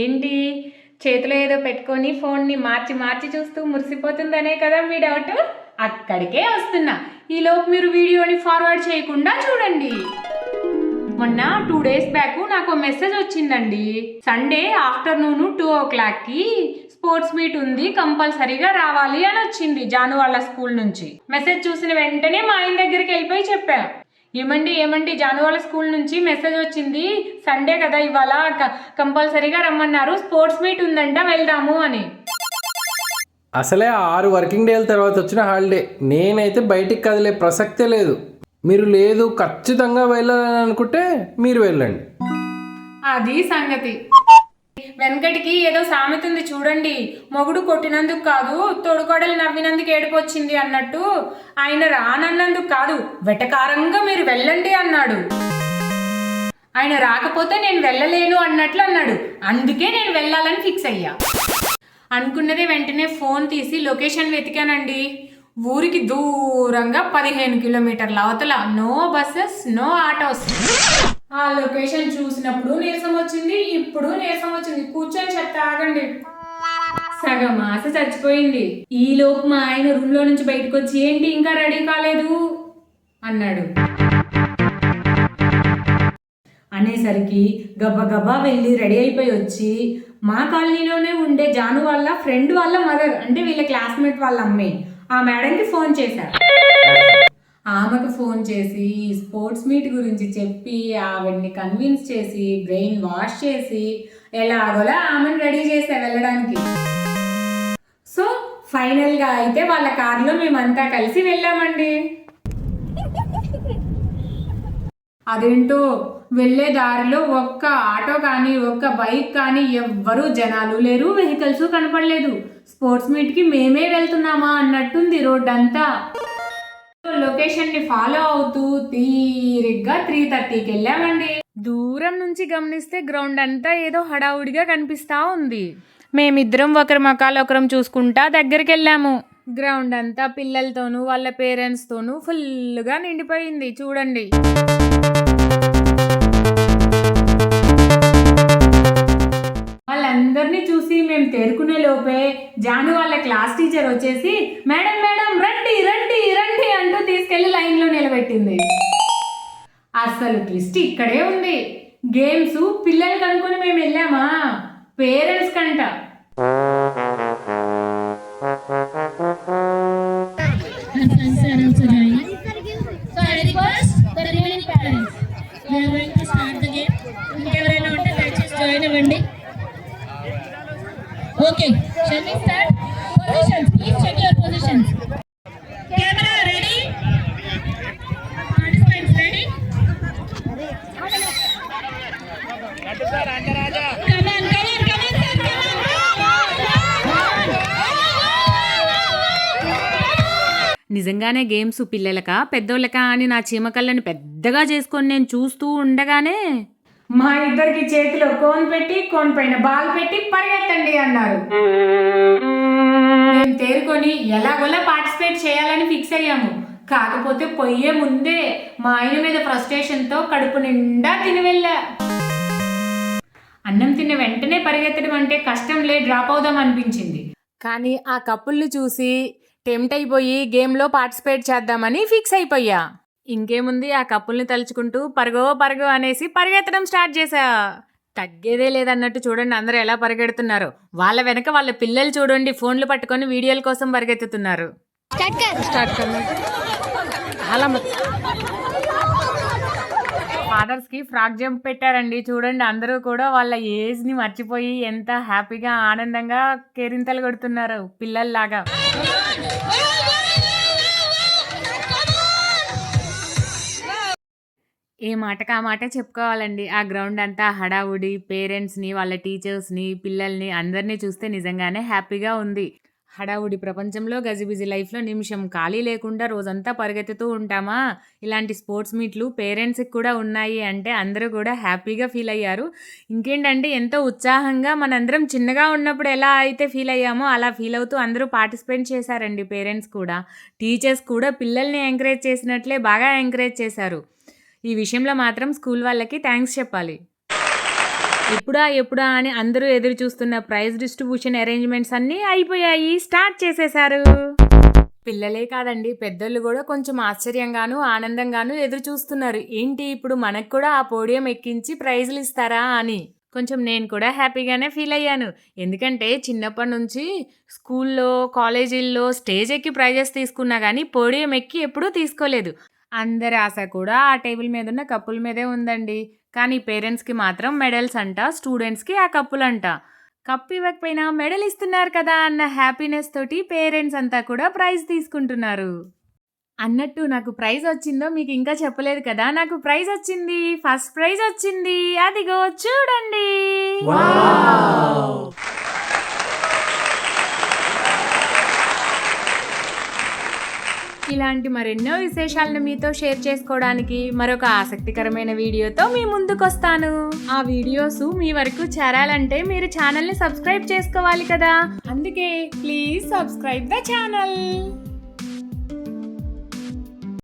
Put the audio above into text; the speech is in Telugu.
ఏంటి? చేతిలో ఏదో పెట్టుకొని ఫోన్ని మార్చి మార్చి చూస్తూ మురిసిపోతుందనే కదా మీ డౌట్? అక్కడికే వస్తున్నా. ఈలోపు మీరు వీడియోని ఫార్వర్డ్ చేయకుండా చూడండి. మొన్న టూ డేస్ బ్యాక్ నాకు మెసేజ్ వచ్చిందండి. సండే ఆఫ్టర్నూన్ టూ ఓ క్లాక్కి స్పోర్ట్స్ మీట్ ఉంది కంపల్సరీగా రావాలి అని వచ్చింది జాను వాళ్ళ స్కూల్ నుంచి. మెసేజ్ చూసిన వెంటనే మా ఆయన దగ్గరికి వెళ్ళిపోయి చెప్పా. ఏమండి ఏమండి జాను వాళ్ళ స్కూల్ నుంచి మెసేజ్ వచ్చింది. సండే కదా ఇవాళ కంపల్సరీగా రమ్మన్నారు. స్పోర్ట్స్ మీట్ ఉందంట వెళ్దాము అని. అసలే ఆరు వర్కింగ్ డేల తర్వాత వచ్చిన హాలిడే. నేనైతే బయటికి కదిలే ప్రసక్తే లేదు. మీరు లేదు ఖచ్చితంగా వెళ్ళాలని అనుకుంటే మీరు వెళ్ళండి. అది సంగతి. వెనకటికి ఏదో సామెత ఉంది చూడండి. మొగుడు కొట్టినందుకు కాదు తోడుకోడలు నవ్వినందుకు ఏడిపోచ్చింది అన్నట్టు. ఆయన రానన్నందుకు కాదు వెటకారంగా మీరు వెళ్ళండి అన్నాడు. ఆయన రాకపోతే నేను వెళ్ళలేను అన్నట్లు అన్నాడు. అందుకే నేను వెళ్ళాలని ఫిక్స్ అయ్యా. అనుకున్నదే వెంటనే ఫోన్ తీసి లొకేషన్ వెతికానండి. ఊరికి దూరంగా పదిహేను కిలోమీటర్ల అవతల నో బస్సెస్ నో ఆటోస్. ఆ లొకేషన్ చూసినప్పుడు నీరసం వచ్చింది ఇప్పుడు నీరసం వచ్చింది. కూర్చొని చెత్త ఆగండి. సగం ఆశ చచ్చిపోయింది. ఈ లోపు మా ఆయన రూమ్లో నుంచి బయటకు వచ్చి ఏంటి ఇంకా రెడీ కాలేదు? అన్నాడు. అనేసరికి గబగబా వెళ్ళి రెడీ అయిపోయి వచ్చి మా కాలనీలోనే ఉండే జాను వాళ్ళ ఫ్రెండ్ వాళ్ళ మదర్ అంటే వీళ్ళ క్లాస్మేట్ వాళ్ళ అమ్మాయి ఆ మేడంకి ఫోన్ చేశారు ఆమెకు ఫోన్ చేసి స్పోర్ట్స్ మీట్ గురించి చెప్పి ఆవిడ్ని కన్విన్స్ చేసి బ్రెయిన్ వాష్ చేసి ఎలాగోలా ఆమెను రెడీ చేసా వెళ్ళడానికి. సో ఫైనల్గా అయితే వాళ్ళ కారులో మేమంతా కలిసి వెళ్ళామండి. అదేంటో వెళ్ళే దారిలో ఒక్క ఆటో కానీ ఒక్క బైక్ కానీ ఎవ్వరూ జనాలు లేరు వెహికల్స్ కనపడలేదు. స్పోర్ట్స్ మీట్కి మేమే వెళ్తున్నామా అన్నట్టుంది రోడ్ లొకేషన్ని ఫాలో అవుతూ తీరిగ్గా త్రీ థర్టీకి వెళ్ళామండి. దూరం నుంచి గమనిస్తే గ్రౌండ్ అంతా ఏదో హడావుడిగా కనిపిస్తా ఉంది. మేమిద్దరం ఒకరి మకాలు ఒకరం చూసుకుంటా దగ్గరికి వెళ్ళాము. గ్రౌండ్ అంతా పిల్లలతోనూ వాళ్ళ పేరెంట్స్తోనూ ఫుల్గా నిండిపోయింది. చూడండి. వాళ్ళందరినీ చూసి మేము తేరుకునే లోపే జాను వాళ్ళ క్లాస్ టీచర్ వచ్చేసి మేడం మేడం రండి. పెట్టింది. అసలు ట్విస్ట్ ఇక్కడే ఉంది. గేమ్స్ పిల్లలు కనుక్కొని మేము వెళ్ళామా? పేరెంట్స్ కంట. ఇంకెవరైనా ఉంటే దయచేసి జాయిన్ అవ్వండి okay shall we start positions please check your positions నిజంగానే గేమ్స్ పిల్లలకా పెద్దోళ్ళకా అని నా చీమకళ్ళని పెద్దగా చేసుకొని నేను చూస్తూ ఉండగానే మా ఇద్దరికి చేతిలో కోన్ పెట్టి కోన్ పైన బాల్ పెట్టి పరిగెత్తండి అన్నారు. మేము తేరుకొని ఎలాగోలా పార్టిసిపేట్ చేయాలని ఫిక్స్ అయ్యాము. కాకపోతే పొయ్యే ముందే మా ఆయన మీద ఫ్రస్ట్రేషన్తో కడుపు నిండా తిని వెళ్ళా. అన్నం తిన్న వెంటనే పరిగెత్తడం అంటే కష్టంలే డ్రాప్ అవుదాం అనిపించింది. కానీ ఆ కప్పుల్ని చూసి టెంప్ట్ అయిపోయి గేమ్లో పార్టిసిపేట్ చేద్దామని ఫిక్స్ అయిపోయా. ఇంకేముంది? ఆ కప్పుల్ని తలుచుకుంటూ పరగో పరగో అనేసి పరిగెత్తడం స్టార్ట్ చేశా. తగ్గేదే లేదన్నట్టు చూడండి అందరూ ఎలా పరిగెడుతున్నారు. వాళ్ళ వెనక వాళ్ళ పిల్లలు చూడండి ఫోన్లు పట్టుకొని వీడియోల కోసం పరిగెత్తుతున్నారు. ఫాదర్స్ కి ఫ్రాక్ జంప్ పెట్టారండి. చూడండి అందరూ కూడా వాళ్ళ ఏజ్ని మర్చిపోయి ఎంత హ్యాపీగా ఆనందంగా కేరింతలు కొడుతున్నారు పిల్లల్లాగా. ఏ మాటకు ఆ మాట చెప్పుకోవాలండి. ఆ గ్రౌండ్ అంతా హడావుడి పేరెంట్స్ని వాళ్ళ టీచర్స్ని పిల్లల్ని అందరినీ చూస్తే నిజంగానే హ్యాపీగా ఉంది. హడావుడి ప్రపంచంలో గజిబిజి లైఫ్లో నిమిషం ఖాళీ లేకుండా రోజంతా పరిగెత్తుతూ ఉంటామా? ఇలాంటి స్పోర్ట్స్ మీట్లు పేరెంట్స్కి కూడా ఉన్నాయి అంటే అందరూ కూడా హ్యాపీగా ఫీల్ అయ్యారు. ఇంకేంటంటే ఎంతో ఉత్సాహంగా మనందరం చిన్నగా ఉన్నప్పుడు ఎలా అయితే ఫీల్ అయ్యామో అలా ఫీల్ అవుతూ అందరూ పార్టిసిపేట్ చేశారండి పేరెంట్స్ కూడా. టీచర్స్ కూడా పిల్లల్ని ఎంకరేజ్ చేసినట్లే బాగా ఎంకరేజ్ చేశారు. ఈ విషయంలో మాత్రం స్కూల్ వాళ్ళకి థ్యాంక్స్ చెప్పాలి. ఎప్పుడా ఎప్పుడా అని అందరూ ఎదురు చూస్తున్న ప్రైజ్ డిస్ట్రిబ్యూషన్ అరేంజ్మెంట్స్ అన్నీ అయిపోయాయి. స్టార్ట్ చేసేశారు. పిల్లలే కాదండి పెద్దోళ్ళు కూడా కొంచెం ఆశ్చర్యంగాను ఆనందంగాను ఎదురు చూస్తున్నారు. ఏంటి ఇప్పుడు మనకు కూడా ఆ పోడియం ఎక్కించి ప్రైజులు ఇస్తారా అని. కొంచెం నేను కూడా హ్యాపీగానే ఫీల్ అయ్యాను. ఎందుకంటే చిన్నప్పటి నుంచి స్కూల్లో కాలేజీల్లో స్టేజ్ ఎక్కి ప్రైజెస్ తీసుకున్నా కానీ పోడియం ఎక్కి ఎప్పుడూ తీసుకోలేదు. అందరి ఆశ కూడా ఆ టేబుల్ మీద ఉన్న కప్పుల మీదే ఉందండి. కానీ పేరెంట్స్కి మాత్రం మెడల్స్ అంట స్టూడెంట్స్కి ఆ కప్పులంట. కప్పు ఇవ్వకపోయినా మెడల్ ఇస్తున్నారు కదా అన్న హ్యాపీనెస్ తోటి పేరెంట్స్ అంతా కూడా ప్రైజ్ తీసుకుంటున్నారు. అన్నట్టు నాకు ప్రైజ్ వచ్చిందో మీకు ఇంకా చెప్పలేదు కదా నాకు ప్రైజ్ వచ్చింది ఫస్ట్ ప్రైజ్ వచ్చింది అదిగో చూడండి. ఇలాంటి మరెన్నో విశేషాలను మీతో షేర్ చేసుకోవడానికి మరొక ఆసక్తికరమైన వీడియోతో మీ ముందుకొస్తాను. ఆ వీడియోస్ మీ వరకు చేరాలంటే మీరు ఛానల్ని సబ్స్క్రైబ్ చేసుకోవాలి కదా. అందుకే ప్లీజ్ సబ్స్క్రైబ్ ద ఛానల్.